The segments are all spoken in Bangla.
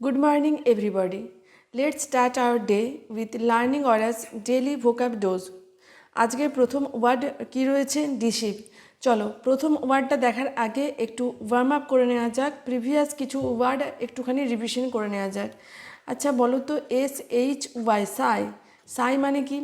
Good morning, everybody. Let's start our day with learning Aura's daily vocab dose. আজকের প্রথম ওয়ার্ড কি রয়েছে? ডিসিভ চলো প্রথম ওয়ার্ডটা দেখার আগে একটু ওয়ার্ম আপ করে নেওয়া যাক। প্রিভিয়াস কিছু ওয়ার্ড একটুখানি রিভিশন করে নেওয়া যাক। আচ্ছা বলো তো এস এইচ ওয়াই সাই। সাই মানে কি?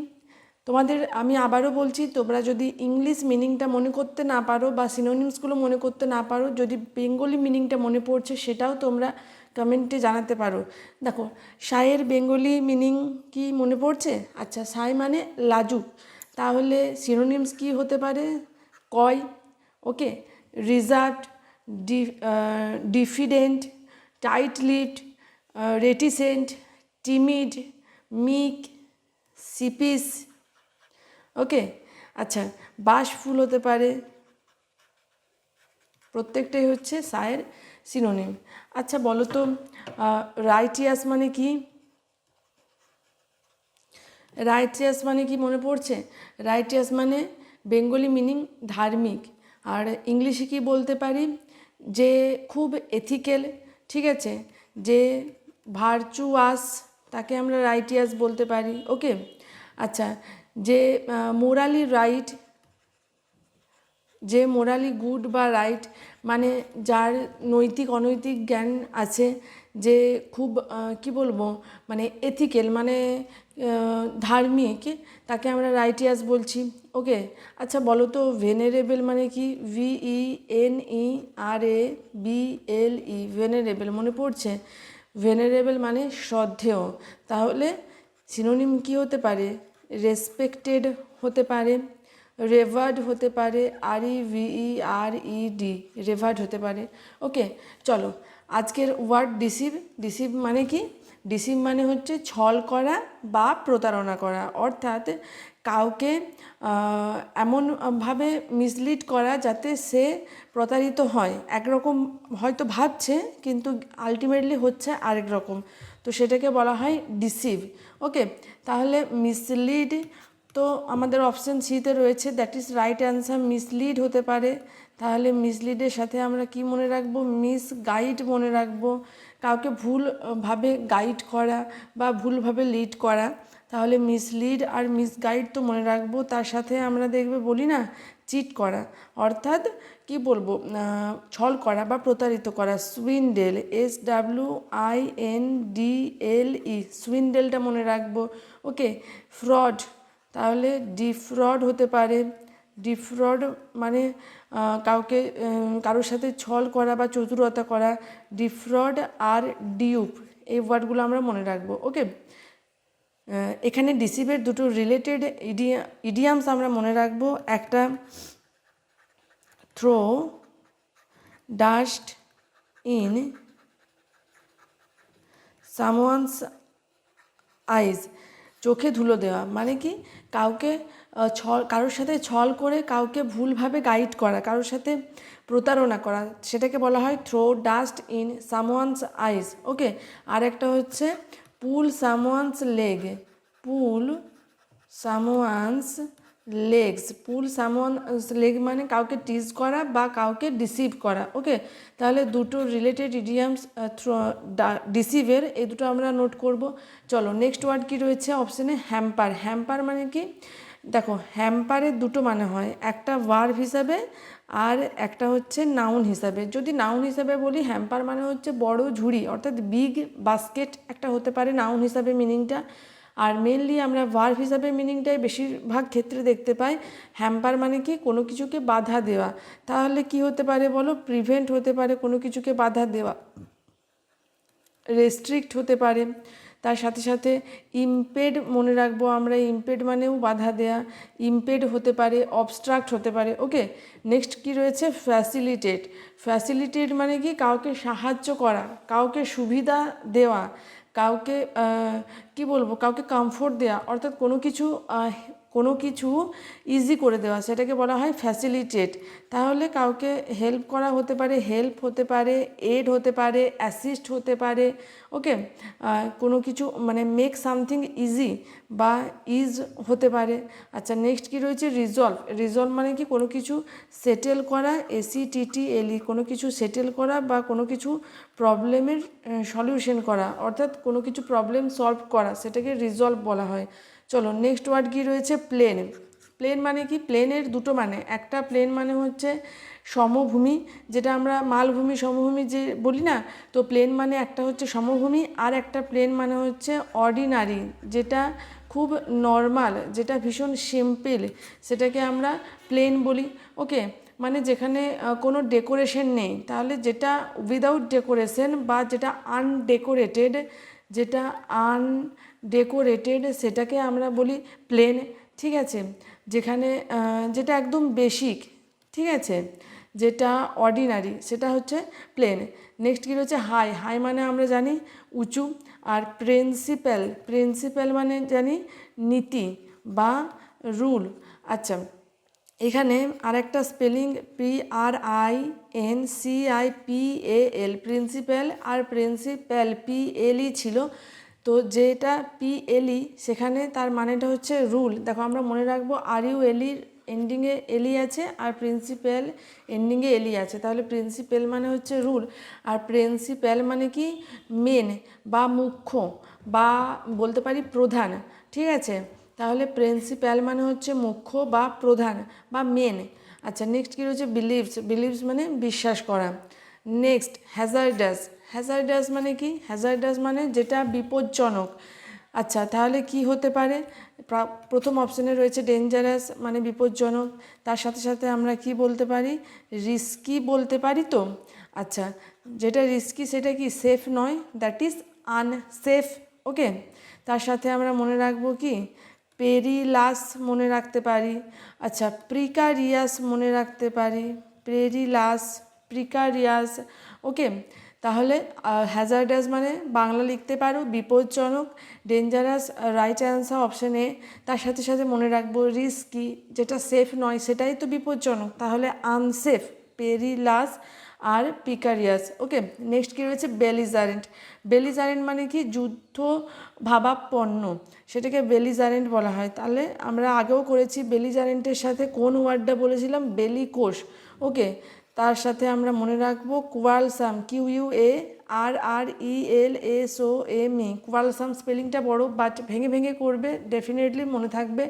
তোমাদের আমি আবারও বলছি তোমরা যদি ইংলিশ মিনিংটা মনে করতে না পারো বা সিনোনিমসগুলো মনে করতে না পারো যদি বেঙ্গলি মিনিংটা মনে পড়ছে সেটাও তোমরা কমেন্টে জানাতে পারো। দেখো, সায়ের বেঙ্গলি মিনিং কি মনে পড়ছে? আচ্ছা সাই মানে লাজুক। তাহলে সিনোনিমস কি হতে পারে? কয়? Okay reserve D diffident tight lipped reticent timid meek sheepish okay আচ্ছা বাস ফুল হতে পারে। প্রত্যেকটাই হচ্ছে সায়ের সিনোনিম। আচ্ছা বলো তো রাইটিয়াস মানে কি? রাইটিয়াস মানে কি মনে পড়ছে? রাইটিয়াস মানে বেঙ্গলি মিনিং ধার্মিক। আর ইংলিশে কি বলতে পারি? যে খুব এথিক্যাল ঠিক আছে? যে ভার্চুয়াস তাকে আমরা রাইটিয়াস বলতে পারি, ওকে? আচ্ছা যে মোরালি রাইট যে মোরালি গুড বা রাইট মানে যার নৈতিক, অনৈতিক জ্ঞান আছে যে খুব কি বলব মানে এথিক্যাল মানে ধার্মিক, তাকে আমরা রাইটিয়াস বলছি। ওকে আচ্ছা বলো তো ভেনেরেবেল মানে কি? V E N E R A B L E venerable মনে পড়ছে? ভেনারেবল মানে শ্রদ্ধেয়। তাহলে সিনোনিম কি হতে পারে? রেসপেক্টেড হতে পারে। রেভার্ড হতে পারে আর ই ভিই আর ই ডি, রেভার্ড হতে পারে। ওকে, চলো, আজকের ওয়ার্ড ডিসিভ ডিসিভ মানে কি? ডিসিভ মানে হচ্ছে ছল করা বা প্রতারণা করা। অর্থাৎ কাউকে এমনভাবে মিসলিড করা যাতে সে প্রতারিত হয়। একরকম হয়তো ভাবছে, কিন্তু আলটিমেটলি হচ্ছে আরেক রকম। তো সেটাকে বলা হয় ডিসিভ। ওকে, তাহলে মিসলিড তো আমাদের অপশান সিতে রয়েছে that is right answer mislead হতে পারে। তাহলে মিসলিডের সাথে আমরা কি মনে রাখব? মিস গাইড মনে রাখব। কাউকে ভুলভাবে গাইড করা বা ভুলভাবে লিড করা, তাহলে মিসলিড আর মিসগাইড তো মনে রাখব। তার সাথে আমরা দেখবে বলি না চিট করা। অর্থাৎ কি বলব? ছল করা বা প্রতারিত করা। Swindle S W I N D L E সুইন্ডেলটা মনে রাখব। ওকে ফ্রড তাহলে ডিফ্রড হতে পারে। ডিফ্রড মানে কাউকে কারোর সাথে ছল করা বা চতুরতা করা। ডিফ্রড আর ডিউপ এই ওয়ার্ডগুলো আমরা মনে রাখব ওকে এখানে ডিসিভের দুটো রিলেটেড ইডিয়া ইডিয়ামস আমরা মনে রাখব। একটা throw dust in someone's eyes চোখে ধুলো দেওয়া। মানে কি? কাউকে ছল, কারোর সাথে ছল করে কাউকে ভুলভাবে গাইড করা, কারোর সাথে প্রতারণা করা। সেটাকে বলা হয় throw dust in someone's eyes okay আর একটা হচ্ছে pull someone's leg pull someone's legs pull someone leg মানে কাউকে টিজ করা বা কাউকে ডিসিভ করা ওকে তাহলে দুটো রিলেটেড ইডিয়ামস ডিসিভের এই দুটো আমরা নোট করব। চলো নেক্সট ওয়ার্ড কি রয়েছে? অপশানে হ্যাম্পার হ্যাম্পার মানে কি? দেখো হ্যাম্পারের দুটো মানে হয়, একটা ভার্ভ হিসাবে আর একটা হচ্ছে নাউন হিসাবে। যদি নাউন হিসাবে বলি হ্যাম্পার মানে হচ্ছে বড় ঝুড়ি, অর্থাৎ বিগ বাস্কেট একটা হতে পারে নাউন হিসাবে মিনিংটা আর মেনলি আমরা ভার্ভ হিসাবে মিনিংটাই বেশিরভাগ ক্ষেত্রে দেখতে পাই। হ্যাম্পার মানে কি? কোনো কিছুকে বাধা দেওয়া। তাহলে কি হতে পারে বলো? প্রিভেন্ট হতে পারে, কোনো কিছুকে বাধা দেওয়া। রেস্ট্রিক্ট হতে পারে। তার সাথে সাথে ইমপেড মনে রাখব আমরা। ইমপেড মানেও বাধা দেয়া। ইমপেড হতে পারে অবস্ট্রাক্ট হতে পারে। ওকে নেক্সট কি রয়েছে? ফ্যাসিলিটেট ফ্যাসিলিটেট মানে কি? কাউকে সাহায্য করা, কাউকে সুবিধা দেওয়া। কাউকে কি বলব কাউকে কমফোর্ট দেওয়া অর্থাৎ কোনো কিছু কোনো কিছু ইজি করে দেওয়া সেটাকে বলা হয় ফ্যাসিলিটেট তাহলে কাউকে হেল্প করা হতে পারে হেল্প হতে পারে এড হতে পারে অ্যাসিস্ট হতে পারে ওকে কোনো কিছু মানে মেক সামথিং ইজি বা ইজ হতে পারে। আচ্ছা নেক্সট কী রয়েছে? রিজলভ রিজলভ মানে কি? কোনো কিছু সেটেল করা এসি টিটি এলি কোনো কিছু সেটেল করা বা কোনো কিছু প্রবলেমের সলিউশন করা। অর্থাৎ কোনো কিছু প্রবলেম সলভ করা, সেটাকে রিজলভ বলা হয়। চলো নেক্সট ওয়ার্ড কী রয়েছে? প্লেন প্লেন মানে কি? প্লেনের দুটো মানে। একটা প্লেন মানে হচ্ছে সমভূমি, যেটা আমরা মালভূমি, সমভূমি যে বলি না, তো প্লেন মানে একটা হচ্ছে সমভূমি আর একটা প্লেন মানে হচ্ছে অর্ডিনারি যেটা খুব নর্মাল যেটা ভীষণ সিম্পল সেটাকে আমরা প্লেন বলি। ওকে মানে যেখানে কোনো ডেকোরেশন নেই। তাহলে যেটা উইদাউট ডেকোরেশন বা যেটা আনডেকোরেটেড যেটা আনডেকোরেটেড সেটাকে আমরা বলি প্লেন ঠিক আছে? যেখানে যেটা একদম বেসিক ঠিক আছে? যেটা অর্ডিনারি সেটা হচ্ছে প্লেন নেক্সট কী রয়েছে? হাই হাই মানে আমরা জানি উঁচু আর প্রিন্সিপ্যাল প্রিন্সিপ্যাল মানে জানি নীতি বা রুল আচ্ছা এখানে আরেকটা spelling P R I N C I P A L principal R principal P L E ছিল তো যেটা পি এলই সেখানে তার মানেটা হচ্ছে রুল দেখো, আমরা মনে রাখব আর ইউ এলির এন্ডিংয়ে এলি আছে আর প্রিন্সিপ্যাল এন্ডিংয়ে এলি আছে। তাহলে প্রিন্সিপ্যাল মানে হচ্ছে রুল আর প্রিন্সিপ্যাল মানে কি? মেন বা মুখ্য বা বলতে পারি প্রধান, ঠিক আছে? তাহলে প্রিন্সিপ্যাল মানে হচ্ছে মুখ্য বা প্রধান বা মেন আচ্ছা নেক্সট কী রয়েছে? বিলিভস বিলিভস মানে বিশ্বাস করা। নেক্সট হ্যাজার্ডাস হ্যাজার্ডাস মানে কি? হ্যাজার্ডাস মানে যেটা বিপজ্জনক। আচ্ছা তাহলে কি হতে পারে? প্রথম অপশানে রয়েছে ডেঞ্জারাস মানে বিপজ্জনক। তার সাথে সাথে আমরা কি বলতে পারি? রিস্কি বলতে পারি তো? আচ্ছা যেটা রিস্কি সেটা কি সেফ নয়? দ্যাট ইজ আনসেফ ওকে তার সাথে আমরা মনে রাখব কি? পেরিলাস মনে রাখতে পারি। আচ্ছা প্রিকারিয়াস মনে রাখতে পারি। পেরিলাস প্রিকারিয়াস ওকে তাহলে হ্যাজার্ডাস মানে বাংলা লিখতে পারো, বিপজ্জনক dangerous right answer option A তার সাথে সাথে মনে রাখব রিস্কি যেটা সেফ নয়, সেটাই তো বিপজ্জনক। তাহলে আনসেফ পেরিলাস আর পিকারিয়াস ওকে নেক্সট কী রয়েছে? বেলিজারেন্ট বেলিজারেন্ট মানে কি? যুদ্ধ ভাবাপন্ন। সেটাকে বেলিজারেন্ট বলা হয়। তাহলে আমরা আগেও করেছি বেলিজারেন্টের সাথে কোন ওয়ার্ডটা বলেছিলাম? বেলিকোষ ওকে তার সাথে আমরা মনে রাখব quarrelsome Q U A R R E L S O M E quarrelsome স্পেলিংটা বড় বাট ভেঙে ভেঙে করবে ডেফিনেটলি মনে থাকবে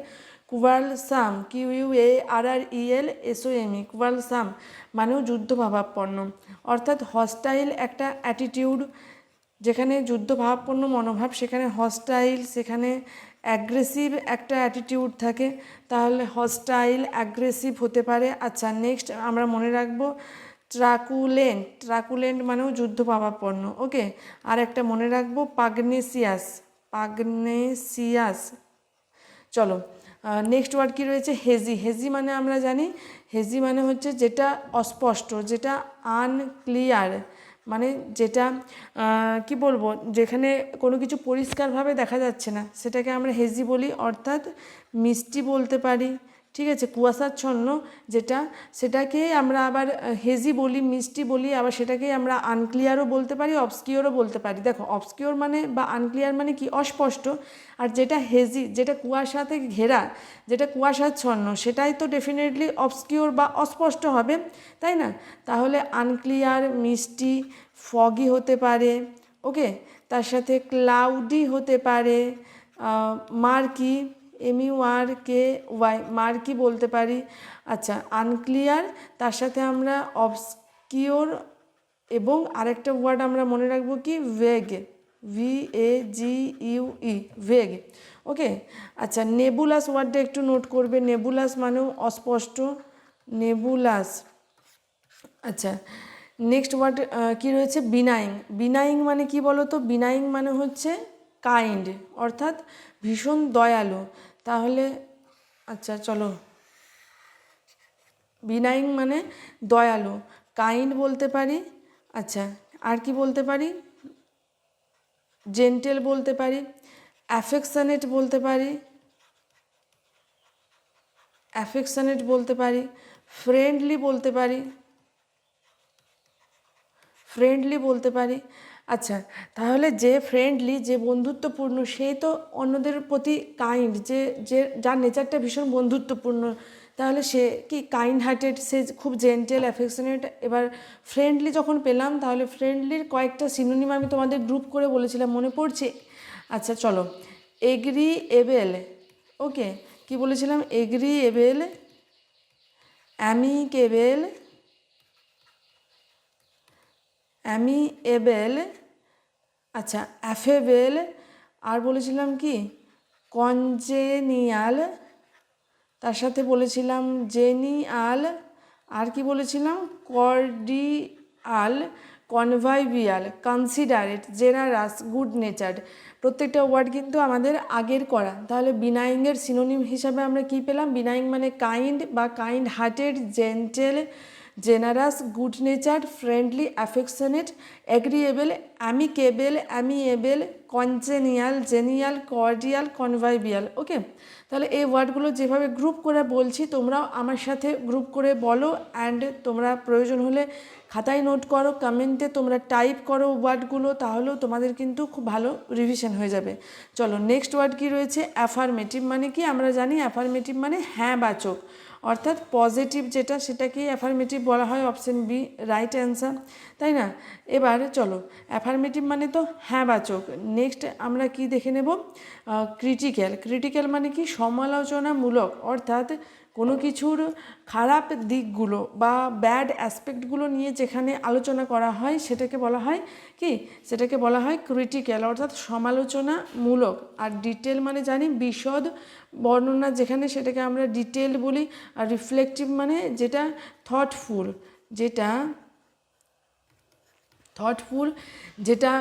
quarrelsome Q U A R R E L S O M E quarrelsome মানেও যুদ্ধ ভাবাপন্ন অর্থাৎ হস্টাইল একটা অ্যাটিটিউড যেখানে যুদ্ধ ভাবাপন্ন মনোভাব, সেখানে হস্টাইল সেখানে অ্যাগ্রেসিভ একটা অ্যাটিটিউড থাকে, তাহলে হস্টাইল অ্যাগ্রেসিভ হতে পারে। আচ্ছা নেক্সট আমরা মনে রাখব ট্রাকুলেন্ট ট্রাকুলেন্ট মানেও যুদ্ধ ভাবাপন্ন ওকে আর একটা মনে রাখব পাগনেসিয়াস পাগনেসিয়াস। চলো নেক্সট ওয়ার্ড কি রয়েছে? হেজি। হেজি মানে আমরা জানি, হেজি মানে হচ্ছে যেটা অস্পষ্ট, যেটা আনক্লিয়ার মানে যেটা কি বলব, যেখানে কোনো কিছু পরিষ্কারভাবে দেখা যাচ্ছে না, সেটাকে আমরা হেজি বলি, অর্থাৎ মিষ্টি বলতে পারি ঠিক আছে কুয়াশাচ্ছন্ন যেটা, সেটাকে আমরা আবার হেজি বলি, মিষ্টি বলি, আবার সেটাকে আমরা আনক্লিয়ারও বলতে পারি অবস্কিওরও বলতে পারি। দেখো অবস্কিওর মানে বা আনক্লিয়ার মানে কি? অস্পষ্ট। আর যেটা হেজি, যেটা কুয়াশাতে ঘেরা, যেটা কুয়াশাচ্ছন্ন সেটাই তো ডেফিনেটলি অবস্কিওর বা অস্পষ্ট হবে, তাই না? তাহলে আনক্লিয়ার মিষ্টি ফগি হতে পারে ওকে তার সাথে ক্লাউডি হতে পারে মার্কি এম আর কে ওয়াই মার্কি বলতে পারি। আচ্ছা আনক্লিয়ার তার সাথে আমরা অবস্কিওর এবং আরেকটা ওয়ার্ড আমরা মনে রাখব কি? Vague V A G U E vague okay আচ্ছা নেবুলাস ওয়ার্ডটা একটু নোট করবে। নেবুলাস মানেও অস্পষ্ট। নেবুলাস আচ্ছা নেক্সট ওয়ার্ড কি রয়েছে? বিনাইং বিনাইং মানে কি বলো তো বিনাইং মানে হচ্ছে কাইন্ড অর্থাৎ ভীষণ দয়ালু। তাহলে আচ্ছা চলো। বিনাইং মানে দয়ালু। কাইন্ড বলতে পারি আচ্ছা আর কি বলতে পারি? জেন্টেল বলতে পারি, অ্যাফেকশানেট বলতে পারি, অ্যাফেকশানেট বলতে পারি, ফ্রেন্ডলি বলতে পারি, ফ্রেন্ডলি বলতে পারি আচ্ছা তাহলে যে ফ্রেন্ডলি যে বন্ধুত্বপূর্ণ সেই তো অন্যদের প্রতি কাইন্ড যে যে, যার নেচারটা ভীষণ বন্ধুত্বপূর্ণ, তাহলে সে কি কাইন্ড হার্টেড সে খুব জেন্টেল অ্যাফেকশনেট এবার ফ্রেন্ডলি যখন পেলাম, তাহলে ফ্রেন্ডলির কয়েকটা সিনোনিম আমি তোমাদের গ্রুপ করে বলেছিলাম, মনে পড়ছে? আচ্ছা চলো। এগ্রি এবেল ওকে কি বলেছিলাম? এগ্রি এবেল অ্যামিকেবেল অ্যামিএবেল আচ্ছা অ্যাফেবেল, আর বলেছিলাম কি? কনজেনিয়াল, তার সাথে বলেছিলাম জেনিয়াল, আর কি বলেছিলাম? Cordial, convivial, considerate, generous, good natured, প্রত্যেকটা ওয়ার্ড কিন্তু আমাদের আগের করা। তাহলে বিনাইংয়ের সিনোনিম হিসাবে আমরা কি পেলাম? বিনাইং মানে কাইন্ড বা kind hearted, gentle generous, good nature, friendly affectionate agreeable amicable amiable congenial genial cordial convivial okay তাহলে এই ওয়ার্ডগুলো যেভাবে গ্রুপ করে বলছি, তোমরাও আমার সাথে গ্রুপ করে বলো অ্যান্ড তোমরা প্রয়োজন হলে খাতায় নোট করো কমেন্টে তোমরা টাইপ করো ওয়ার্ডগুলো তাহলেও তোমাদের কিন্তু খুব ভালো রিভিশন হয়ে যাবে। চলো নেক্সট ওয়ার্ড কি রয়েছে? অ্যাফার্মেটিভ মানে কি? আমরা জানি অ্যাফার্মেটিভ মানে হ্যাঁ বাচক অর্থাৎ পজিটিভ যেটা সেটাকেই অ্যাফার্মেটিভ বলা হয় অপশন বি রাইট অ্যান্সার তাই না? এবার চলো অ্যাফার্মেটিভ মানে তো হ্যাঁ বাচক নেক্সট আমরা কি দেখে নেব? ক্রিটিক্যাল ক্রিটিক্যাল মানে কি? সমালোচনামূলক। অর্থাৎ কোনো কিছুর খারাপ দিকগুলো বা ব্যাড অ্যাসপেক্টগুলো নিয়ে যেখানে আলোচনা করা হয়, সেটাকে বলা হয় কি? সেটাকে বলা হয় ক্রিটিক্যাল অর্থাৎ সমালোচনামূলক। আর ডিটেল মানে জানি বিশদ বর্ণনা, যেখানে সেটাকে আমরা ডিটেল বলি। আর রিফ্লেকটিভ মানে যেটা থটফুল যেটা থটফুল যেটা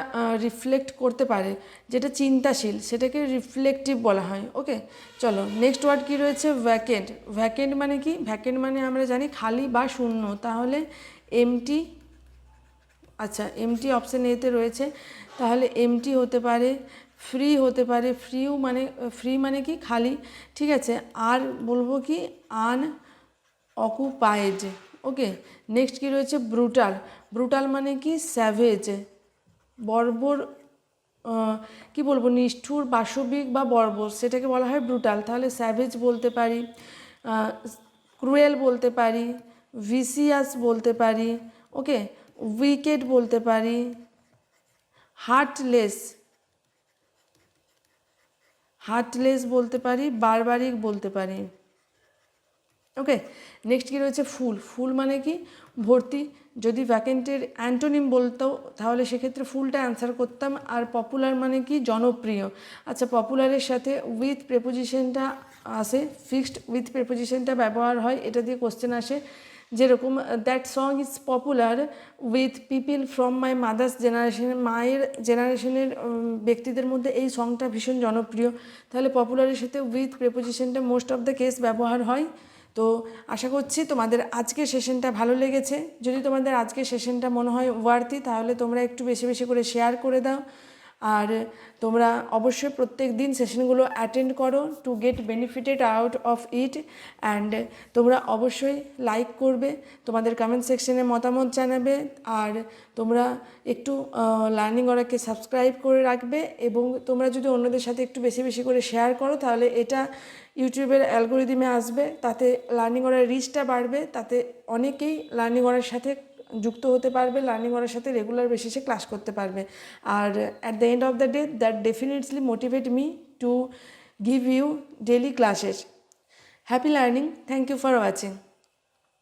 রিফ্লেক্ট করতে পারে, যেটা চিন্তাশীল, সেটাকে রিফ্লেকটিভ বলা হয় ওকে চলো নেক্সট ওয়ার্ড কী রয়েছে? ভ্যাকেন্ট ভ্যাকেন্ট মানে কি? ভ্যাকেন্ট মানে আমরা জানি খালি বা শূন্য, তাহলে এমটি আচ্ছা এমটি অপশান এতে রয়েছে, তাহলে এমটি হতে পারে ফ্রি হতে পারে ফ্রিও মানে ফ্রি মানে কি? খালি, ঠিক আছে, আর বলব কি? আন অকুপাইড ওকে নেক্সট কী রয়েছে? ব্রুটাল ব্রুটাল মানে কি? স্যাভেজ বর্বর কি বলব? নিষ্ঠুর, বাসবিক বা বর্বর। সেটাকে বলা হয় ব্রুটাল তাহলে স্যাভেজ বলতে পারি ক্রুয়েল বলতে পারি ভিসিয়াস বলতে পারি ওকে উইকেট বলতে পারি হার্টলেস হার্টলেস বলতে পারি বারবারিক বলতে পারি। ওকে নেক্সট কী রয়েছে? ফুল। ফুল মানে কি? ভর্তি। যদি ভ্যাকেন্টের অ্যান্টোনিম বলতো, তাহলে সেক্ষেত্রে ফুলটা অ্যান্সার করতাম। আর পপুলার মানে কি? জনপ্রিয়। আচ্ছা পপুলারের সাথে উইথ প্রেপোজিশনটা আসে। ফিক্সড উইথ প্রেপোজিশনটা ব্যবহার হয়। এটা দিয়ে কোশ্চেন আসে। যেরকম that song is popular with people from my mother's জেনারেশনের মায়ের জেনারেশনের ব্যক্তিদের মধ্যে এই সংটা ভীষণ জনপ্রিয়। তাহলে পপুলারের সাথে উইথ প্রেপোজিশনটা মোস্ট অফ দ্য কেস ব্যবহার হয়। তো আশা করছি তোমাদের আজকের সেশনটা ভালো লেগেছে। যদি তোমাদের আজকের সেশনটা মনে হয় ওয়ার্তি তাহলে তোমরা একটু বেশি বেশি করে শেয়ার করে দাও। আর তোমরা অবশ্যই প্রত্যেক দিন সেশনগুলো অ্যাটেন্ড করো to get benefited out of it and তোমরা অবশ্যই লাইক করবে, তোমাদের কমেন্ট সেকশনে মতামত জানাবে আর তোমরা একটু লার্নিং ওরাকে সাবস্ক্রাইব করে রাখবে এবং তোমরা যদি অন্যদের সাথে একটু বেশি বেশি করে শেয়ার করো তাহলে এটা ইউটিউবের অ্যালগোরিদিমে আসবে, তাতে লার্নিং ওরার রিচটা বাড়বে, তাতে অনেকেই লার্নিং ওরার সাথে যুক্ত হতে পারবে লার্নিং ওরার সাথে রেগুলার বেসিসে ক্লাস করতে পারবে। আর at the end of the day that definitely motivate me to give you daily classes happy learning thank you for watching